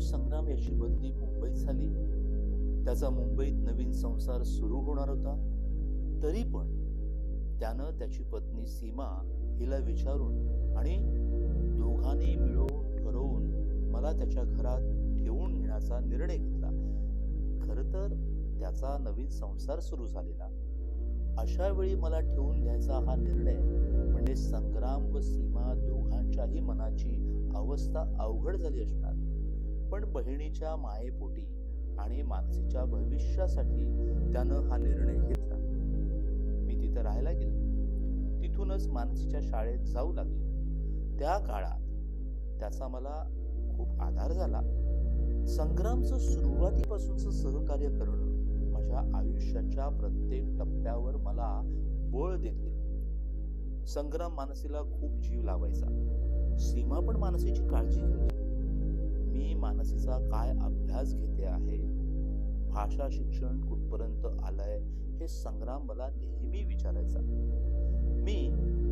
संग्राम याची बदली मुंबईत झाली. त्याचा मुंबईत नवीन संसार सुरू होणार होता. तरी पण त्यानं त्याची पत्नी सीमा हिला विचारून आणि दोघांनी मिळून ठरवून मला त्याच्या घरात ठेवून घेण्याचा निर्णय घेतला. खर तर त्याचा नवीन संसार सुरू झालेला. अशा वेळी मला ठेवून घ्यायचा हा निर्णय म्हणजे संग्राम व सीमा दोघांच्याही मनाची अवस्था अवघड झाली असणार. पण बहिणीच्या मायेपोटी आणि मानसीच्या भविष्यासाठी त्यानं हा निर्णय घेतला. मी तिथं राहायला गेले. तिथूनच मानसीच्या शाळेत जाऊ लागले. त्या काळात त्याचा मला खूप आधार झाला. संग्रामचं सुरुवातीपासूनच सहकार्य करणं माझ्या आयुष्याच्या प्रत्येक टप्प्यावर मला बळ देत गेलं. संग्राम मानसीला खूप जीव लावायचा. सीमा पण मानसीची काळजी घ्यायची मी मानसीचा काय अभ्यास घेते आहे? भाषा शिक्षण कुठपर्यंत आलंय? हे संग्राम मला नेहमी विचारायचा. मी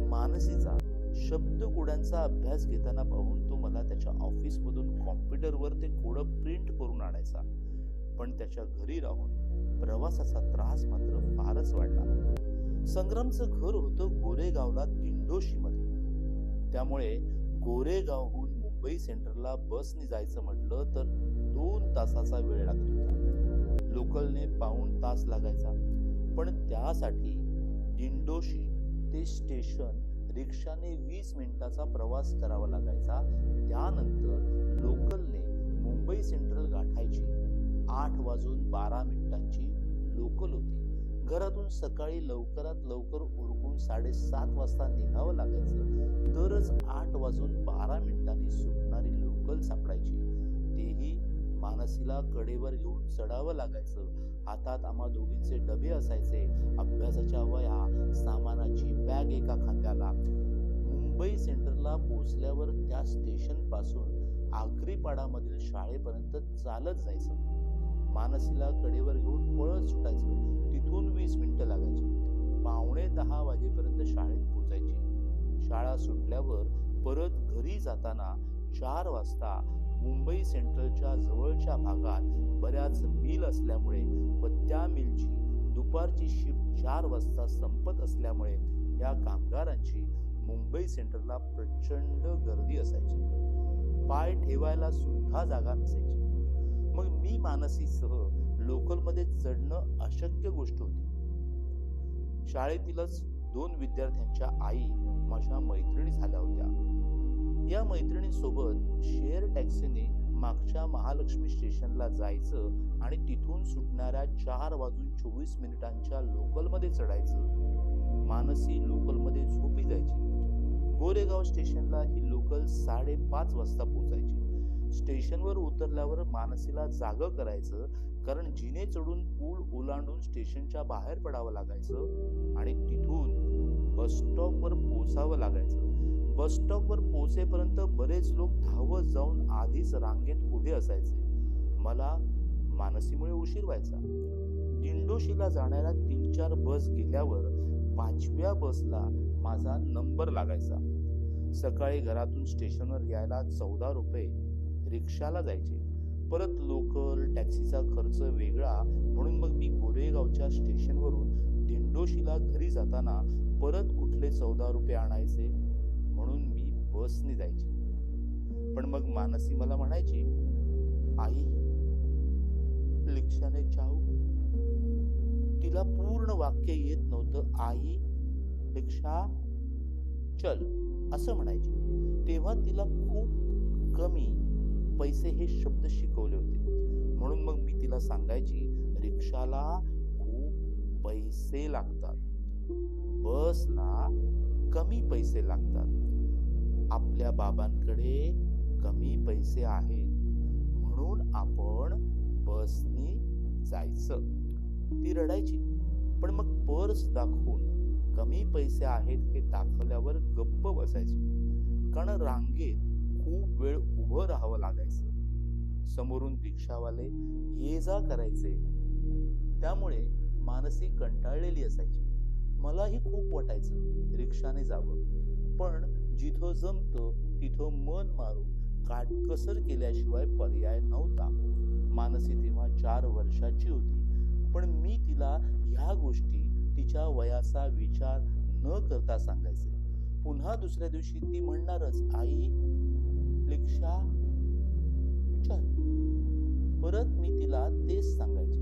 मानसीचा शब्दकोड्यांचा अभ्यास घेताना पाहून तो मला त्याच्या ऑफिसमधून कॉम्प्युटरवर ते कोडं प्रिंट करून आणायचा. पण त्याच्या घरी राहून प्रवासाचा त्रास मात्र फारच वाढला. संग्रामचं घर होतं गोरेगावला दिंडोशीमध्ये. त्यामुळे गोरेगावहून मुंबई सेंट्रलला बसने जायचं म्हटलं तर दोन तासाचा वेळ लागत. होता लोकलने पाऊण तास लागायचा. पण त्यासाठी दिंडोशी ते स्टेशन रिक्षाने वीस मिनिटाचा प्रवास करावा लागायचा. त्यानंतर लोकलने मुंबई सेंट्रल गाठायची. आठ वाजून बारा मिनिटांची लोकल होती. घरातून सकाळी लवकरात लवकर उरकून साडेसात वाजता निघावं लागायचं. तरच आठ वाजून बारा मिनिटांनी सुटणारी लोकल सापडायची. तेही मानसीला कडेवर घेऊन चढावं लागायचं. हातात आम्हा दोघींचे डबे असायचे. अभ्यासाच्या वया सामानाची बॅग एका खांद्याला. मुंबई सेंटरला पोचल्यावर त्या स्टेशनपासून आग्रीपाडामधील शाळेपर्यंत चालत जायचं. मानसीला कडेवर घेऊन पळत सुटायचं. तिथून वीस मिनिटं लागायची. पावणे दहा वाजेपर्यंत शाळेत पोचायची शाळा सुटल्यावर परत घरी जाताना चार वाजता मुंबई सेंट्रलच्या जवळच्या भागात बऱ्याच मिल असल्यामुळे व त्या मिलची दुपारची शिफ्ट चार वाजता संपत असल्यामुळे या कामगारांची मुंबई सेंट्रलला प्रचंड गर्दी असायची. पाय ठेवायला सुद्धा जागा नसायची. मग मी मानसीसह लोकलमध्ये चढणं अशक्य गोष्ट होती. शाळेतीलच दोन विद्यार्थ्यांच्या आई माझ्या मैत्रिणी झाल्या होत्या. या मैत्रिणींसोबत शेअर टॅक्सीने मागच्या महालक्ष्मी स्टेशनला जायचं आणि तिथून सुटणाऱ्या चार वाजून चोवीस मिनिटांच्या लोकलमध्ये चढायचं. मानसी लोकलमध्ये झोपी जायची. गोरेगाव स्टेशनला ही लोकल साडेपाच वाजता पोचायची स्टेशनवर उतरल्यावर मानसीला जागं करायचं कारण जिने चढून पूल ओलांडून स्टेशनच्या बाहेर पडावं लागायचं आणि तिथून बस स्टॉपवर पोचावं लागायचं. बस स्टॉपवर पोहोचेपर्यंत बरेच लोक धावत जाऊन आधीच रांगेत उभे असायचे. मला मानसीमुळे उशीर व्हायचा. दिंडोशीला जाणाऱ्या तीन चार बस गेल्यावर पाचव्या बसला माझा नंबर लागायचा. सकाळी घरातून स्टेशनवर यायला चौदा रुपये रिक्षाला जायचे. परत लोकल टॅक्सीचा खर्च वेगळा म्हणून मग मी गोरेगावच्या स्टेशनवरून दिंडोशीला घरी जाताना परत कुठले चौदा रुपये आणायचे म्हणून मी बसने जायची. पण मग मानसी मला म्हणायची आई रिक्षाने जाऊ? तिला पूर्ण वाक्य येत नव्हतं. आई रिक्षा चल असं म्हणायची. तेव्हा तिला खूप कमी पैसे हे शब्द शिकवले होते. म्हणून मग मी तिला सांगायची रिक्षाला खूप पैसे लागतात. बसला कमी पैसे लागतात. आपल्या बाबांकडे कमी पैसे आहेत. म्हणून आपण बसने जायचं. ती रडायची. पण मग पर्स दाखवून कमी पैसे आहेत हे दाखवल्यावर गप्प बसायची. कारण रांगेत खूप वेळ उभं राहावं लागायचं. समोरून रिक्षावाले ये जा करायचे. त्यामुळे मानसी कंटाळलेली असायची. मलाही खूप वाटायचं रिक्षाने जावं. पण जिथं जमतं तिथं मन मारून काटकसर केल्याशिवाय पर्याय नव्हता. मानसी तेव्हा चार वर्षाची होती. पण मी तिला ह्या गोष्टी तिच्या वयाचा विचार न करता सांगायचे. पुन्हा दुसऱ्या दिवशी ती म्हणणारच आई तिला तेच सांगायचे.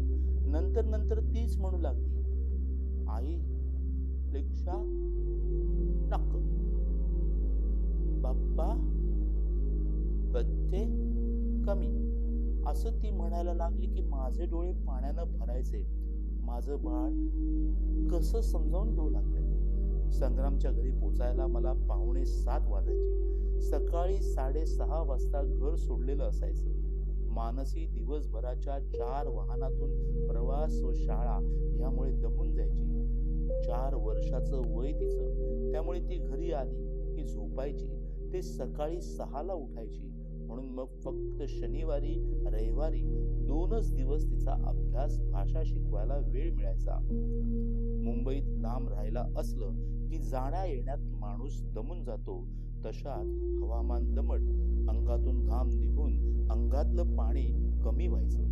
नंतर नंतर तीच म्हणू लागली आई रिक्षा नक. बाप्पा बच्चे कमी. असं ती म्हणायला लागली की माझे डोळे पाण्यानं भरायचे. माझं बाळ कसं समजावून घेऊ लागलं? संग्रामच्या घरी पोचायला मला पाहुणे सात वाजायचे. सकाळी साडेसहा वाजता घर सोडलेलं असायचं. मानसी दिवसभराच्या चार वाहनातून प्रवास व शाळा यामुळे दमून जायची. चार वर्षाचं वय तिचं. त्यामुळे ती घरी आली की झोपायची. ते सकाळी सहाला उठायची. म्हणून मग फक्त शनिवारी रविवारी दोनच दिवस तिचा अभ्यास भाषा शिकवायला वेळ मिळायचा. मुंबईत लांब राहायला असलं की जाण्या येण्यात माणूस दमून जातो. तशात हवामान दमट अंगातून घाम निघून अंगातलं पाणी कमी व्हायचं.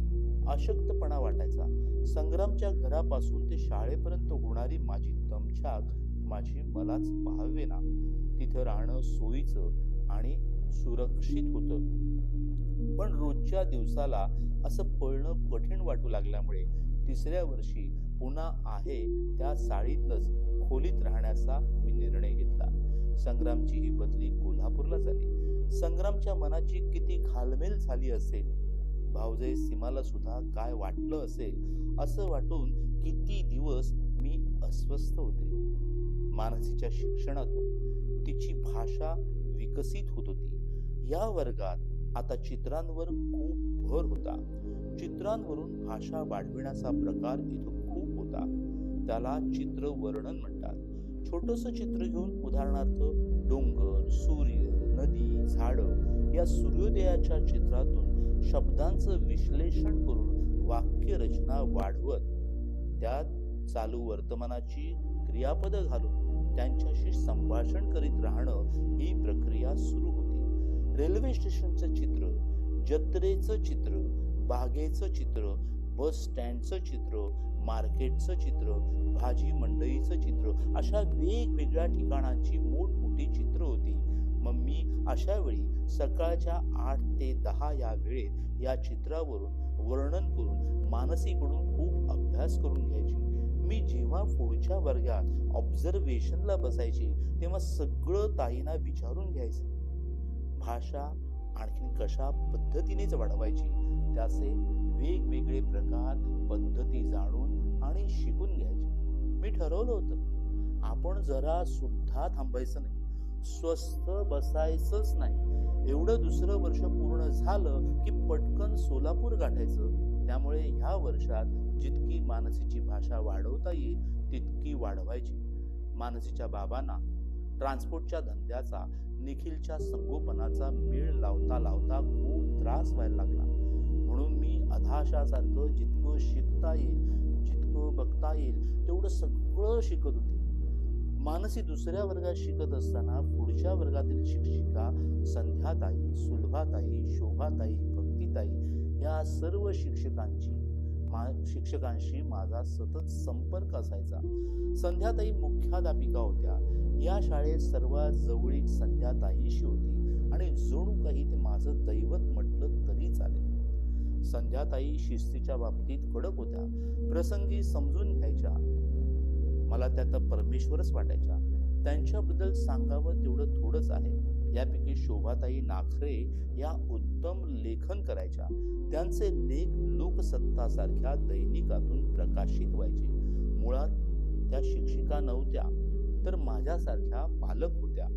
अशक्तपणा वाटायचा. संग्रामच्या घरापासून ते शाळेपर्यंत होणारी माझी दमछाक माझी मलाच पाहावे ना तिथं राहणं सोयीचं आणि सुरक्षित होतं. पण रोजच्या दिवसाला असं पळणं कठीण वाटू लागल्यामुळे तिसऱ्या वर्षी पुन्हा आहे त्या साळीतलंच खोलीत राहण्याचा मी निर्णय घेतला. संग्रामची ही बदली कोल्हापूरला झाली. संग्रामच्या मनाची किती घालमेल झाली असेल? भाऊजे सीमाला सुद्धा काय वाटलं असेल? असं वाटून किती दिवस मी अस्वस्थ होते? मानसीच्या शिक्षणातून तिची भाषा विकसित होत होती. या वर्गात आता चित्रांवर खूप भर होता. चित्रांवरून भाषा वाढविण्याचा प्रकार इथं खूप होता. त्याला चित्र वर्णन म्हणतात. छोटस चित्र घेऊन उदाहरणार्थ डोंगर सूर्य नदी झाडं या सूर्योदयाच्या चित्रातून शब्दांचं विश्लेषण करून वाक्य रचना वाढवत त्यात चालू वर्तमानाची क्रियापद घालून त्यांच्याशी संभाषण करीत राहणं ही प्रक्रिया सुरू होती. रेल्वे स्टेशनचं चित्र जत्रेचं चित्र बागेचं चित्र बस स्टँडचं चित्र मार्केटचं चित्र भाजी मंडईचं चित्र अशा वेगवेगळ्या ठिकाणांची मोठमोठी चित्र होती. मग मी अशा वेळी सकाळच्या आठ ते दहा या वेळेत या चित्रावरून वर्णन करून मानसीकडून खूप अभ्यास करून घ्यायची. मी जेव्हा पुढच्या वर्गात ऑब्झर्वेशनला बसायची तेव्हा सगळं ताईंना विचारून घ्यायचं. भाषा आणखीन कशा पद्धतीनेच वाढवायची? त्याचे वेगवेगळे प्रकार पद्धती जाणून आणि शिकून घ्यायचे. मी ठरवलं होतं आपण जरा सुद्धा थांबायचं नाही स्वस्थ बसायचंच नाही. एवढं दुसरं वर्ष पूर्ण झालं की पटकन सोलापूर गाठायचं. त्यामुळे ह्या वर्षात जितकी मानसीची भाषा वाढवता येईल तितकी वाढवायची. मानसीच्या बाबांना ट्रान्सपोर्टच्या धंद्याचा निखिलच्या संगोपनाचा मेळ लावता लावता खूप त्रास व्हायला लागला. म्हणून मी अधाशासारखं जितकं शिकता येईल येईल तेवढं सगळं शिकत होते. मानसी दुसऱ्या वर्गात शिकत असताना पुढच्या वर्गातील शिक्षिका संध्याताई सुलभाताई शोभाताई भक्तिताई या सर्व शिक्षकांची मा शिक्षकांशी माझा सतत संपर्क असायचा. संध्याताई मुख्याध्यापिका होत्या. या शाळेत सर्वात जवळीक संध्याताईशी होती आणि जणू काही ते माझं दैवत म्हटलं तरी संध्याताई शिस्तीच्या बाबतीत कडक होत्या. प्रसंगी समजून घ्यायच्या. मला त्यात परमेश्वरच वाटायच्या. त्यांच्याबद्दल सांगावं तेवढं थोडंच आहे. यापैकी शोभाताई नाखरे या उत्तम लेखन करायच्या. त्यांचे लेख लोकसत्तासारख्या दैनिकातून प्रकाशित व्हायचे. मुळात त्या शिक्षिका नव्हत्या तर माझ्यासारख्या पालक होत्या.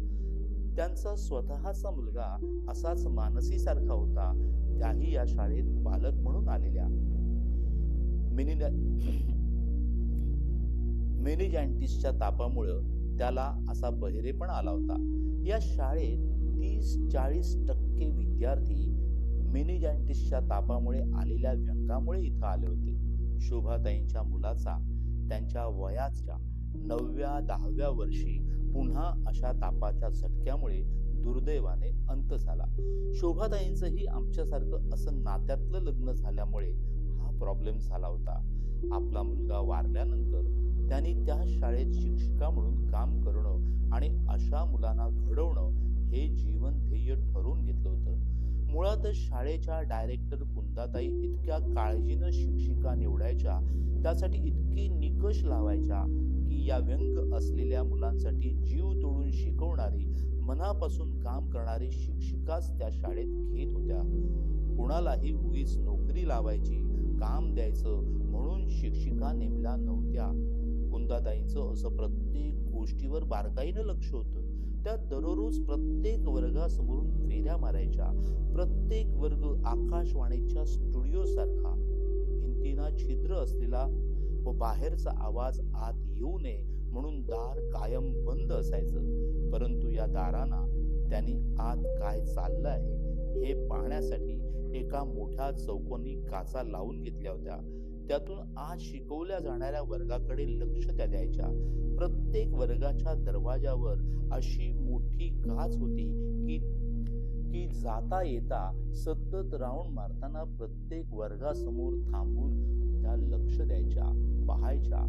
त्यांचा स्वतःचा मुलगा असाच मानसीसारखा होता. त्याही या शाळेत पालक म्हणून आलेल्या. मिनी मेनिजॅन्टिसच्या तापामुळं त्याला असा बहिरेपण आला होता. या शाळेत तीस चाळीस टक्के विद्यार्थी मेनिजॅन्टिसच्या तापामुळे आलेल्या व्यंगामुळे इथं आले होते. शोभाताईंच्या मुलाचा त्यांच्या वयाच्या नवव्या दहाव्या वर्षी पुन्हा अशा तापाच्या झटक्यामुळे दुर्दैवाने अंत झाला. शोभाताईंचंही आमच्यासारखं असं नात्यातलं लग्न झाल्यामुळे हा प्रॉब्लेम झाला होता. आपला मुलगा वारल्यानंतर त्यांनी त्या शाळेत शिक्षिका म्हणून काम करणं आणि अशा मुलांना घडवणं हे जीवन ध्येय ठरवून घेतलं होतं. मुळातच शाळेच्या डायरेक्टर कुंदाताई इतक्या काळजीनं शिक्षिका निवडायच्या त्यासाठी इतके निकष लावायच्या की या व्यंग असलेल्या मुलांसाठी जीव तोडून शिकवणारी मनापासून काम करणारी शिक्षिकाच त्या शाळेत घेत होत्या. कुणालाही उगीच नोकरी लावायची काम द्यायचं म्हणून शिक्षिका नेमल्या नव्हत्या. कुंदाताईंचं असं प्रत्येक गोष्टीवर बारकाईनं लक्ष होतं. त्या दररोज प्रत्येक वर्गासमोरून फेऱ्या मारायच्या. प्रत्येक वर्ग आकाशवाणीच्या स्टुडिओ सारखा भिंतीना छिद्र असलेला व बाहेरचा आवाज आत येऊ नये म्हणून दार कायम बंद असायचं. परंतु या दारांना त्यांनी आत काय चाललं आहे हे पाहण्यासाठी एका मोठ्या चौकोनी काचा लावून घेतल्या होत्या. त्यातून आज शिकवल्या जाणाऱ्या वर्गाकडे लक्ष त्या द्यायच्या. प्रत्येक वर्गाच्या दरवाजावर अशी मोठी काच होती की की जाता येता सतत राऊंड मारताना प्रत्येक वर्गासमोर थांबून त्या लक्ष द्यायच्या पाहायच्या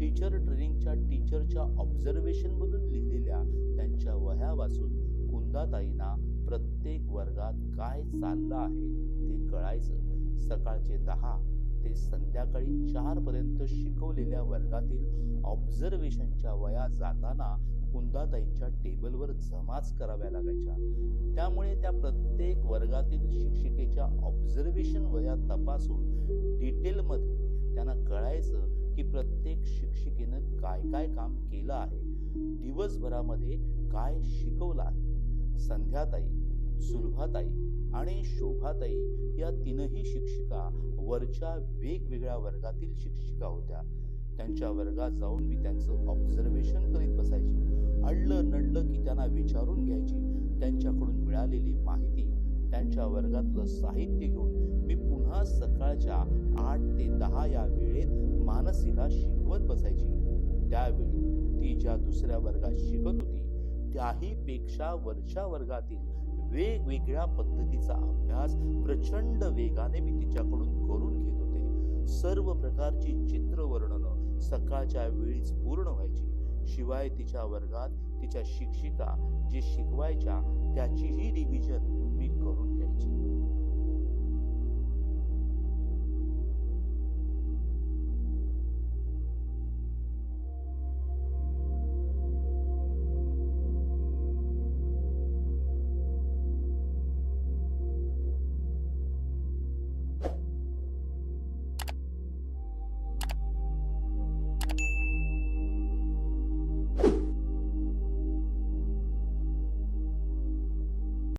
टीचर ट्रेनिंगच्या टीचरच्या ऑब्झर्वेशन मधून लिहिलेल्या त्यांच्या वह्या वाचून कुंदाताईंना प्रत्येक वर्गात काय चाललं आहे ते कळायचं. सकाळचे दहा ते संध्याकाळी चार पर्यंत शिकवलेल्या वर्गातील ऑब्झर्वेशनच्या वया जाताना कुंदाताईंच्या टेबलवर जमाच कराव्या लागायच्या. त्यामुळे त्या प्रत्येक वर्गातील शिक्षिकेच्या ऑब्झर्वेशन वया तपासून डिटेलमध्ये त्यांना कळायचं की प्रत्येक शिक्षिकेनं काय काय काम केलं आहे. दिवसभरामध्ये काय शिकवलं आहे? संध्याताई सुलभाताई आणि शोभाताई या तीनही शिक्षिका वरच्या वेगवेगळ्या वर्गातील शिक्षिका होत्या. त्यांच्या वर्गात जाऊन मी त्यांचं ऑब्झर्वेशन करीत बसायची. अडलं नडलं की त्यांना विचारून घ्यायची. त्यांच्याकडून मिळालेली माहिती त्यांच्या वर्गातलं साहित्य घेऊन पुन्हा सकाळच्या आठ ते दहा या वेळेत मानसीला शिकवत बसायची. त्यावेळी ती ज्या दुसऱ्या वर्गात शिकत होती त्याही पेक्षा वरच्या वर्गातील वेगवेगळ्या पद्धतीचा अभ्यास प्रचंड वेगाने मी तिच्याकडून करून घेत होते. सर्व प्रकारची चित्र वर्णन सकाळच्या वेळीच पूर्ण व्हायची. शिवाय तिच्या वर्गात तिच्या शिक्षिका जे शिकवायच्या त्याचीही रिव्हिजन मी करून घ्यायची.